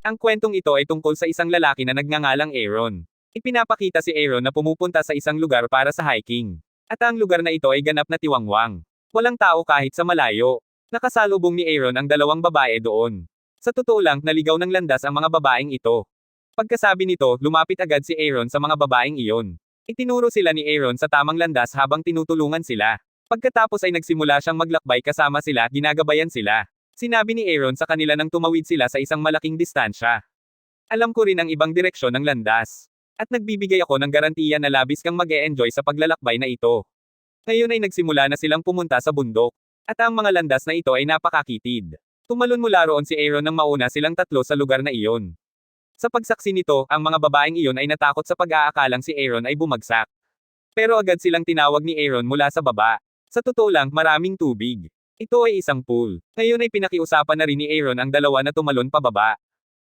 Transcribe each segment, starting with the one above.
Ang kwentong ito ay tungkol sa isang lalaki na nagngangalang Aaron. Ipinapakita si Aaron na pumupunta sa isang lugar para sa hiking. At ang lugar na ito ay ganap na tiwangwang. Walang tao kahit sa malayo. Nakasalubong ni Aaron ang dalawang babae doon. Sa totoo lang, naligaw ng landas ang mga babaeng ito. Pagkasabi nito, lumapit agad si Aaron sa mga babaeng iyon. Itinuro sila ni Aaron sa tamang landas habang tinutulungan sila. Pagkatapos ay nagsimula siyang maglakbay kasama sila ginagabayan sila. Sinabi ni Aaron sa kanila nang tumawid sila sa isang malaking distansya. Alam ko rin ang ibang direksyon ng landas. At nagbibigay ako ng garantiya na labis kang mag enjoy sa paglalakbay na ito. Ngayon ay nagsimula na silang pumunta sa bundok. At ang mga landas na ito ay napakakitid. Tumalon mula roon si Aaron nang mauna silang tatlo sa lugar na iyon. Sa pagsaksi nito, ang mga babaeng iyon ay natakot sa pag-aakalang si Aaron ay bumagsak. Pero agad silang tinawag ni Aaron mula sa baba. Sa totoo lang, maraming tubig. Ito ay isang pool. Ngayon ay pinakiusapan na rin ni Aaron ang dalawa na tumalon pababa.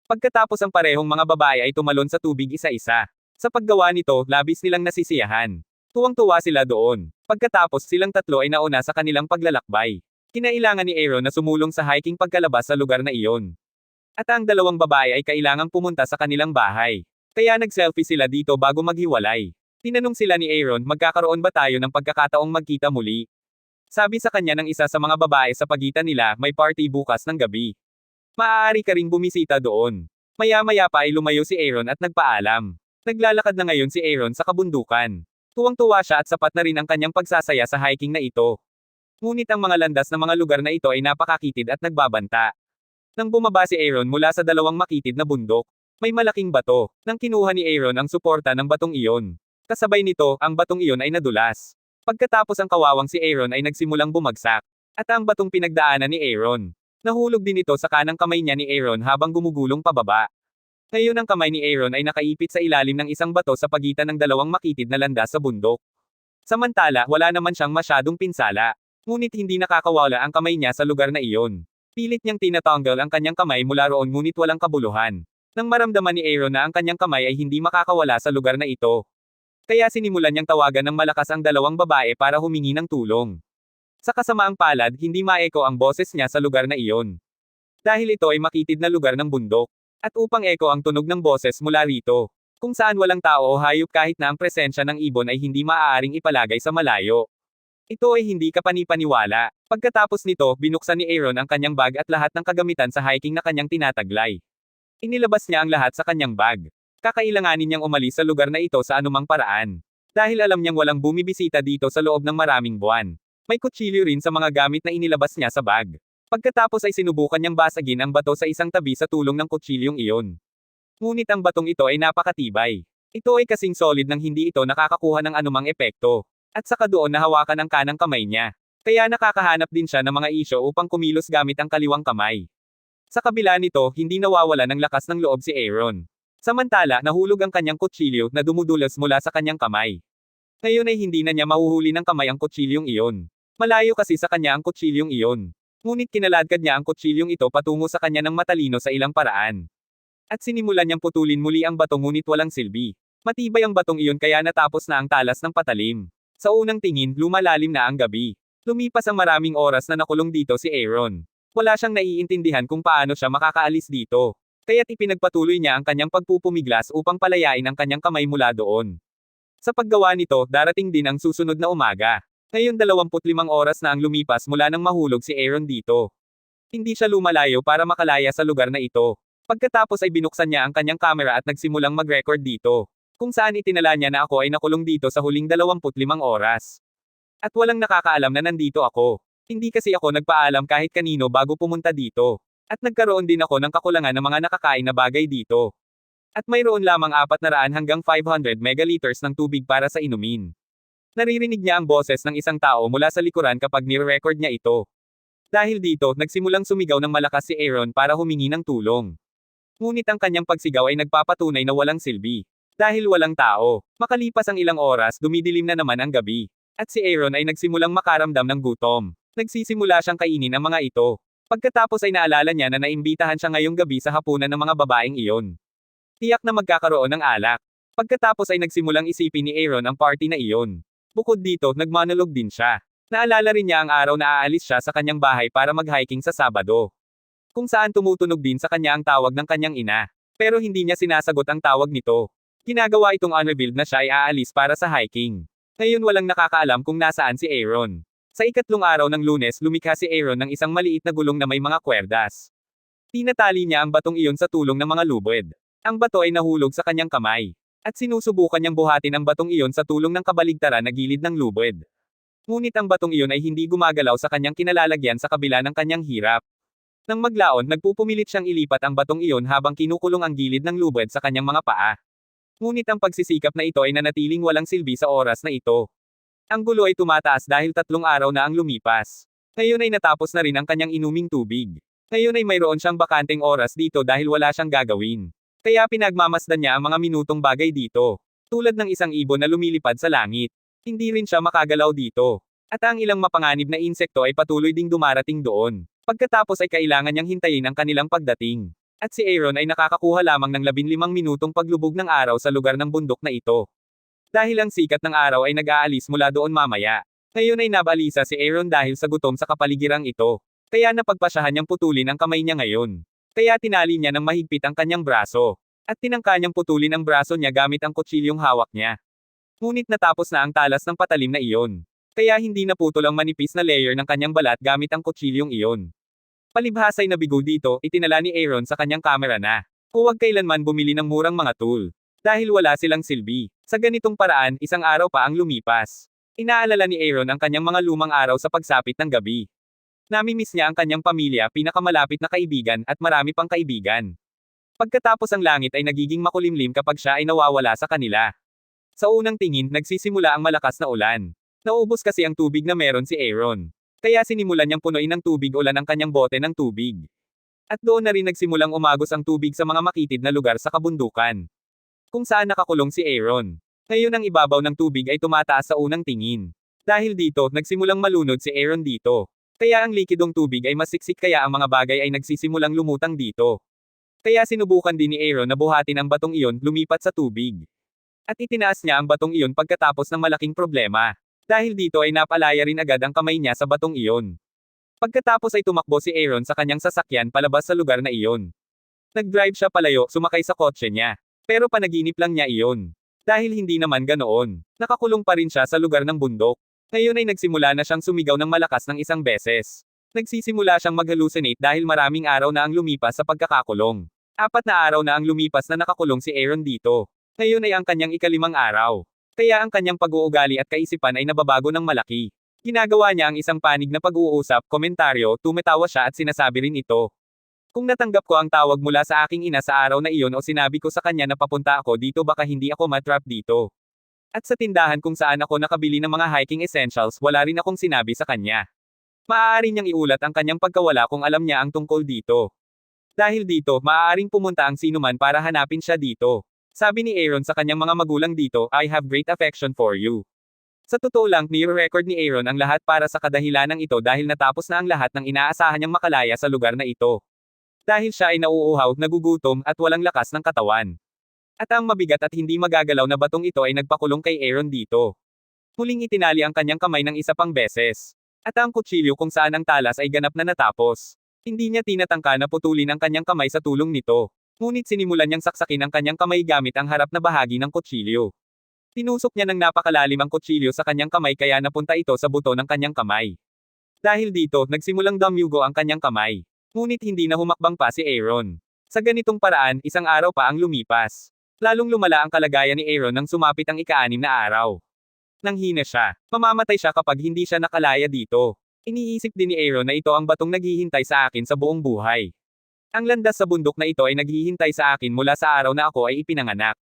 Pagkatapos ang parehong mga babae ay tumalon sa tubig isa-isa. Sa paggawa nito, labis nilang nasisiyahan. Tuwang-tuwa sila doon. Pagkatapos silang tatlo ay nauna sa kanilang paglalakbay. Kinailangan ni Aaron na sumulong sa hiking pagkalabas sa lugar na iyon. At ang dalawang babae ay kailangang pumunta sa kanilang bahay. Kaya nag-selfie sila dito bago maghiwalay. Tinanong sila ni Aaron, magkakaroon ba tayo ng pagkakataong magkita muli? Sabi sa kanya ng isa sa mga babae sa pagitan nila, may party bukas ng gabi. Maaari ka ring bumisita doon. Maya-maya pa ay lumayo si Aaron at nagpaalam. Naglalakad na ngayon si Aaron sa kabundukan. Tuwang-tuwa siya at sapat na rin ang kanyang pagsasaya sa hiking na ito. Ngunit ang mga landas ng mga lugar na ito ay napakakitid at nagbabanta. Nang bumaba si Aaron mula sa dalawang makitid na bundok, may malaking bato. Nang kinuha ni Aaron ang suporta ng batong iyon. Kasabay nito, ang batong iyon ay nadulas. Pagkatapos ang kawawang si Aaron ay nagsimulang bumagsak. At ang batong pinagdaanan ni Aaron. Nahulog din ito sa kanang kamay niya ni Aaron habang gumugulong pababa. Ngayon ang kamay ni Aaron ay nakaipit sa ilalim ng isang bato sa pagitan ng dalawang makitid na landas sa bundok. Samantala, wala naman siyang masyadong pinsala. Ngunit hindi nakakawala ang kamay niya sa lugar na iyon. Pilit niyang tinatanggal ang kanyang kamay mula roon ngunit walang kabuluhan. Nang maramdaman ni Aaron na ang kanyang kamay ay hindi makakawala sa lugar na ito. Kaya sinimulan niyang tawagan ng malakas ang dalawang babae para humingi ng tulong. Sa kasamaang palad, hindi maeko ang boses niya sa lugar na iyon. Dahil ito ay makitid na lugar ng bundok. At upang eko ang tunog ng boses mula rito. Kung saan walang tao o hayop kahit na ang presensya ng ibon ay hindi maaaring ipalagay sa malayo. Ito ay hindi kapanipaniwala. Pagkatapos nito, binuksan ni Aaron ang kanyang bag at lahat ng kagamitan sa hiking na kanyang tinataglay. Inilabas niya ang lahat sa kanyang bag. Kakailanganin niyang umalis sa lugar na ito sa anumang paraan. Dahil alam niyang walang bumibisita dito sa loob ng maraming buwan. May kutsilyo rin sa mga gamit na inilabas niya sa bag. Pagkatapos ay sinubukan niyang basagin ang bato sa isang tabi sa tulong ng kutsilyong iyon. Ngunit ang batong ito ay napakatibay. Ito ay kasing solid nang hindi ito nakakakuha ng anumang epekto. At saka doon nahawakan ang kanang kamay niya. Kaya nakakahanap din siya ng mga isyo upang kumilos gamit ang kaliwang kamay. Sa kabila nito, hindi nawawala ng lakas ng loob si Aaron. Samantala, nahulog ang kanyang kutsilyo na dumudulas mula sa kanyang kamay. Ngayon ay hindi na niya mahuhuli ng kamay ang kutsilyong iyon. Malayo kasi sa kanya ang kutsilyong iyon. Ngunit kinaladkad niya ang kutsilyong ito patungo sa kanya ng matalino sa ilang paraan. At sinimulan niyang putulin muli ang bato ngunit walang silbi. Matibay ang batong iyon kaya natapos na ang talas ng patalim. Sa unang tingin, lumalalim na ang gabi. Lumipas ang maraming oras na nakulong dito si Aaron. Wala siyang naiintindihan kung paano siya makakaalis dito. Kaya't ipinagpatuloy niya ang kanyang pagpupumiglas upang palayain ang kanyang kamay mula doon. Sa paggawa nito, darating din ang susunod na umaga. Ngayon 25 oras na ang lumipas mula nang mahulog si Aaron dito. Hindi siya lumalayo para makalaya sa lugar na ito. Pagkatapos ay binuksan niya ang kanyang camera at nagsimulang mag-record dito. Kung saan itinala niya na ako ay nakulong dito sa huling 25 oras. At walang nakakaalam na nandito ako. Hindi kasi ako nagpaalam kahit kanino bago pumunta dito. At nagkaroon din ako ng kakulangan ng mga nakakain na bagay dito. At mayroon lamang 400 hanggang 500 megaliters ng tubig para sa inumin. Naririnig niya ang boses ng isang tao mula sa likuran kapag nire-record niya ito. Dahil dito, nagsimulang sumigaw ng malakas si Aaron para humingi ng tulong. Ngunit ang kanyang pagsigaw ay nagpapatunay na walang silbi. Dahil walang tao, makalipas ang ilang oras, dumidilim na naman ang gabi. At si Aaron ay nagsimulang makaramdam ng gutom. Nagsisimula siyang kainin ang mga ito. Pagkatapos ay naalala niya na naimbitahan siya ngayong gabi sa hapunan ng mga babaeng iyon. Tiyak na magkakaroon ng alak. Pagkatapos ay nagsimulang isipin ni Aaron ang party na iyon. Bukod dito, nagmonolog din siya. Naalala rin niya ang araw na aalis siya sa kanyang bahay para mag-hiking sa Sabado. Kung saan tumutunog din sa kanya ang tawag ng kanyang ina. Pero hindi niya sinasagot ang tawag nito. Ginagawa itong unrevealed na siya ay aalis para sa hiking. Ngayon walang nakakaalam kung nasaan si Aaron. Sa ikatlong araw ng lunes lumikha si Aaron ng isang maliit na gulong na may mga kwerdas. Tinatali niya ang batong iyon sa tulong ng mga lubid. Ang bato ay nahulog sa kanyang kamay. At sinusubukan niyang buhatin ang batong iyon sa tulong ng kabaligtaran na gilid ng lubid. Ngunit ang batong iyon ay hindi gumagalaw sa kanyang kinalalagyan sa kabila ng kanyang hirap. Nang maglaon, nagpupumilit siyang ilipat ang batong iyon habang kinukulong ang gilid ng lubid sa kanyang mga paa. Ngunit ang pagsisikap na ito ay nanatiling walang silbi sa oras na ito. Ang gulo ay tumataas dahil tatlong araw na ang lumipas. Ngayon ay natapos na rin ang kanyang inuming tubig. Ngayon ay mayroon siyang bakanteng oras dito dahil wala siyang gagawin. Kaya pinagmamasdan niya ang mga minutong bagay dito. Tulad ng isang ibon na lumilipad sa langit. Hindi rin siya makagalaw dito. At ang ilang mapanganib na insekto ay patuloy ding dumarating doon. Pagkatapos ay kailangan niyang hintayin ang kanilang pagdating. At si Aaron ay nakakakuha lamang ng 15 minutong paglubog ng araw sa lugar ng bundok na ito. Dahil ang sikat ng araw ay nag-aalis mula doon mamaya. Ngayon ay nabalisa si Aaron dahil sa gutom sa kapaligirang ito. Kaya napagpasyahan niyang putulin ang kamay niya ngayon. Kaya tinali niya ng mahigpit ang kanyang braso. At tinangka niyang putulin ang braso niya gamit ang kutsilyong hawak niya. Ngunit natapos na ang talas ng patalim na iyon. Kaya hindi naputol ang manipis na layer ng kanyang balat gamit ang kutsilyong iyon. Palibhasay na bigo dito, itinala ni Aaron sa kanyang kamera na. Huwag kailanman bumili ng murang mga tool. Dahil wala silang silbi. Sa ganitong paraan, isang araw pa ang lumipas. Inaalala ni Aaron ang kanyang mga lumang araw sa pagsapit ng gabi. Namimiss niya ang kanyang pamilya, pinakamalapit na kaibigan, at marami pang kaibigan. Pagkatapos ang langit ay nagiging makulimlim kapag siya ay nawawala sa kanila. Sa unang tingin, nagsisimula ang malakas na ulan. Naubos kasi ang tubig na meron si Aaron. Kaya sinimulan niyang punuin ng tubig ulan ang kanyang bote ng tubig. At doon na rin nagsimulang umagos ang tubig sa mga makitid na lugar sa kabundukan. Kung saan nakakulong si Aaron. Ngayon ang ibabaw ng tubig ay tumataas sa unang tingin. Dahil dito, nagsimulang malunod si Aaron dito. Kaya ang likidong tubig ay mas siksik kaya ang mga bagay ay nagsisimulang lumutang dito. Kaya sinubukan din ni Aaron na buhatin ang batong iyon, lumipat sa tubig. At itinaas niya ang batong iyon pagkatapos ng malaking problema. Dahil dito ay napalaya rin agad ang kamay niya sa batong iyon. Pagkatapos ay tumakbo si Aaron sa kanyang sasakyan palabas sa lugar na iyon. Nag-drive siya palayo, sumakay sa kotse niya. Pero panaginip lang niya iyon. Dahil hindi naman ganoon. Nakakulong pa rin siya sa lugar ng bundok. Ngayon ay nagsimula na siyang sumigaw ng malakas ng isang beses. Nagsisimula siyang mag-hallucinate dahil maraming araw na ang lumipas sa pagkakakulong. Apat na araw na ang lumipas na nakakulong si Aaron dito. Ngayon ay ang kanyang ikalimang araw. Kaya ang kanyang pag-uugali at kaisipan ay nababago ng malaki. Ginagawa niya ang isang panig na pag-uusap, komentaryo, tumetawa siya at sinasabi rin ito. Kung natanggap ko ang tawag mula sa aking ina sa araw na iyon o sinabi ko sa kanya na papunta ako dito baka hindi ako matrap dito. At sa tindahan kung saan ako nakabili ng mga hiking essentials wala rin akong sinabi sa kanya. Maaari niyang iulat ang kanyang pagkawala kung alam niya ang tungkol dito. Dahil dito, maaaring pumunta ang sinuman para hanapin siya dito. Sabi ni Aaron sa kanyang mga magulang dito, I have great affection for you. Sa totoo lang, nire-record ni Aaron ang lahat para sa kadahilanang ito dahil natapos na ang lahat ng inaasahan niyang makalaya sa lugar na ito. Dahil siya ay nauuhaw, nagugutom, at walang lakas ng katawan. At ang mabigat at hindi magagalaw na batong ito ay nagpakulong kay Aaron dito. Muling itinali ang kanyang kamay ng isa pang beses. At ang kutsilyo kung saan ang talas ay ganap na natapos. Hindi niya tinatangka na putulin ang kanyang kamay sa tulong nito. Ngunit sinimulan niyang saksakin ang kanyang kamay gamit ang harap na bahagi ng kutsilyo. Tinusok niya ng napakalalim ang kutsilyo sa kanyang kamay kaya napunta ito sa buto ng kanyang kamay. Dahil dito, nagsimulang damyugo ang kanyang kamay. Ngunit hindi na humakbang pa si Aaron. Sa ganitong paraan, isang araw pa ang lumipas. Lalong lumala ang kalagayan ni Aaron nang sumapit ang ika-anim na araw. Nang hina siya, mamamatay siya kapag hindi siya nakalaya dito. Iniisip din ni Aaron na ito ang batong naghihintay sa akin sa buong buhay. Ang landas sa bundok na ito ay naghihintay sa akin mula sa araw na ako ay ipinanganak.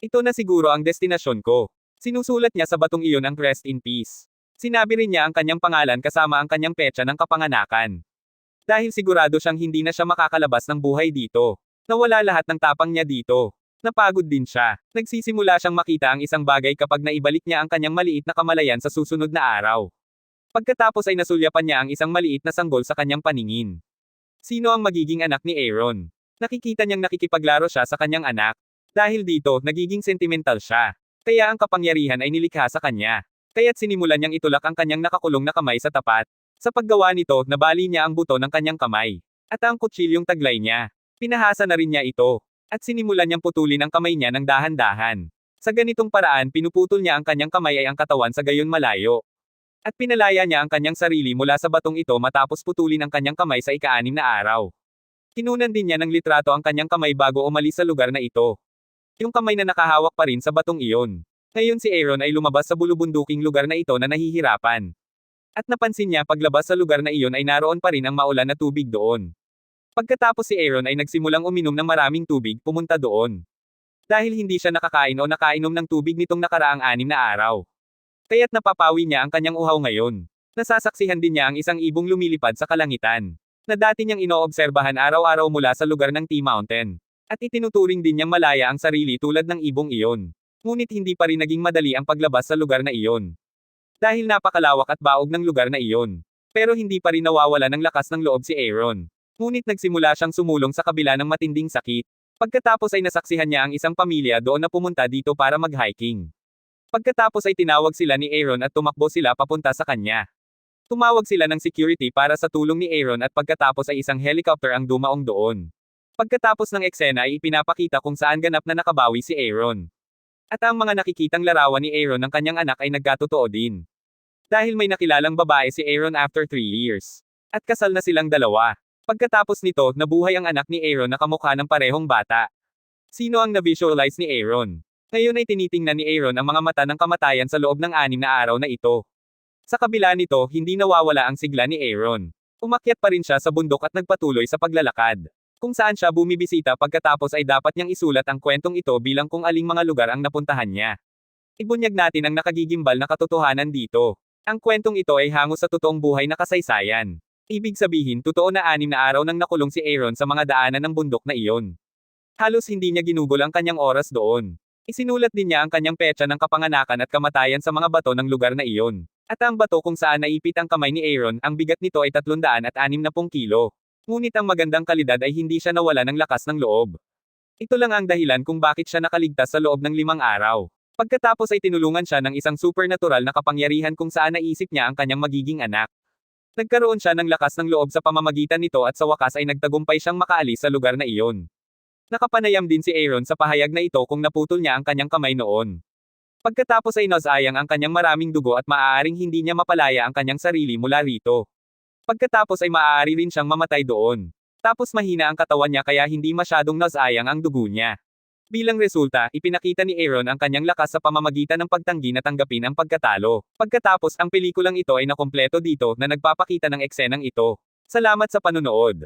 Ito na siguro ang destinasyon ko. Sinusulat niya sa batong iyon ang rest in peace. Sinabi rin niya ang kanyang pangalan kasama ang kanyang petsa ng kapanganakan. Dahil sigurado siyang hindi na siya makakalabas ng buhay dito. Nawala lahat ng tapang niya dito. Napagod din siya. Nagsisimula siyang makita ang isang bagay kapag naibalik niya ang kanyang maliit na kamalayan sa susunod na araw. Pagkatapos ay nasulyapan niya ang isang maliit na sanggol sa kanyang paningin. Sino ang magiging anak ni Aaron? Nakikita niyang nakikipaglaro siya sa kanyang anak. Dahil dito, nagiging sentimental siya. Kaya ang kapangyarihan ay nilikha sa kanya. Kaya't sinimulan niyang itulak ang kanyang nakakulong na kamay sa tapat. Sa paggawa nito, nabali niya ang buto ng kanyang kamay. At ang kutsilyong taglay niya. Pinahasa na rin niya ito. At sinimulan niyang putulin ang kamay niya ng dahan-dahan. Sa ganitong paraan pinuputol niya ang kanyang kamay ay ang katawan sa gayon malayo. At pinalaya niya ang kanyang sarili mula sa batong ito matapos putulin ang kanyang kamay sa ika-anim na araw. Tinunan din niya ng litrato ang kanyang kamay bago umalis sa lugar na ito. Yung kamay na nakahawak pa rin sa batong iyon. Ngayon si Aaron ay lumabas sa bulubunduking lugar na ito na nahihirapan. At napansin niya paglabas sa lugar na iyon ay naroon pa rin ang maulan na tubig doon. Pagkatapos si Aaron ay nagsimulang uminom ng maraming tubig, pumunta doon. Dahil hindi siya nakakain o nakainom ng tubig nitong nakaraang anim na araw. Kaya't napapawi niya ang kanyang uhaw ngayon. Nasasaksihan din niya ang isang ibong lumilipad sa kalangitan. Na dati niyang inoobserbahan araw-araw mula sa lugar ng T-Mountain. At itinuturing din niyang malaya ang sarili tulad ng ibong iyon. Ngunit hindi pa rin naging madali ang paglabas sa lugar na iyon. Dahil napakalawak at baog ng lugar na iyon. Pero hindi pa rin nawawala ng lakas ng loob si Aaron. Ngunit nagsimula siyang sumulong sa kabila ng matinding sakit. Pagkatapos ay nasaksihan niya ang isang pamilya doon na pumunta dito para mag-hiking. Pagkatapos ay tinawag sila ni Aaron at tumakbo sila papunta sa kanya. Tumawag sila ng security para sa tulong ni Aaron at pagkatapos ay isang helicopter ang dumaong doon. Pagkatapos ng eksena ay ipinapakita kung saan ganap na nakabawi si Aaron. At ang mga nakikitang larawan ni Aaron ng kanyang anak ay nagkatotoo din. Dahil may nakilalang babae si Aaron after 3 years. At kasal na silang dalawa. Pagkatapos nito, nabuhay ang anak ni Aaron na kamukha ng parehong bata. Sino ang na-visualize ni Aaron? Ngayon ay tinitingnan ni Aaron ang mga mata ng kamatayan sa loob ng anim na araw na ito. Sa kabila nito, hindi nawawala ang sigla ni Aaron. Umakyat pa rin siya sa bundok at nagpatuloy sa paglalakad. Kung saan siya bumibisita pagkatapos ay dapat niyang isulat ang kwentong ito bilang kung aling mga lugar ang napuntahan niya. Ibunyag natin ang nakagigimbal na katotohanan dito. Ang kwentong ito ay hango sa totoong buhay na kasaysayan. Ibig sabihin, totoo na anim na araw nang nakulong si Aaron sa mga daanan ng bundok na iyon. Halos hindi niya ginugol ang kanyang oras doon. Isinulat din niya ang kanyang petsa ng kapanganakan at kamatayan sa mga bato ng lugar na iyon. At ang bato kung saan naipit ang kamay ni Aaron, ang bigat nito ay 360 kilo. Ngunit ang magandang kalidad ay hindi siya nawala ng lakas ng loob. Ito lang ang dahilan kung bakit siya nakaligtas sa loob ng limang araw. Pagkatapos ay tinulungan siya ng isang supernatural na kapangyarihan kung saan naisip niya ang kanyang magiging anak. Nagkaroon siya ng lakas ng loob sa pamamagitan nito at sa wakas ay nagtagumpay siyang makaalis sa lugar na iyon. Nakapanayam din si Aaron sa pahayag na ito kung naputol niya ang kanyang kamay noon. Pagkatapos ay nasayang ang kanyang maraming dugo at maaaring hindi niya mapalaya ang kanyang sarili mula rito. Pagkatapos ay maaari rin siyang mamatay doon. Tapos mahina ang katawan niya kaya hindi masyadong nasayang ang dugo niya. Bilang resulta, ipinakita ni Aaron ang kanyang lakas sa pamamagitan ng pagtanggi na tanggapin ang pagkatalo. Pagkatapos ang pelikulang ito ay nakompleto dito na nagpapakita ng eksenang ito. Salamat sa panunood.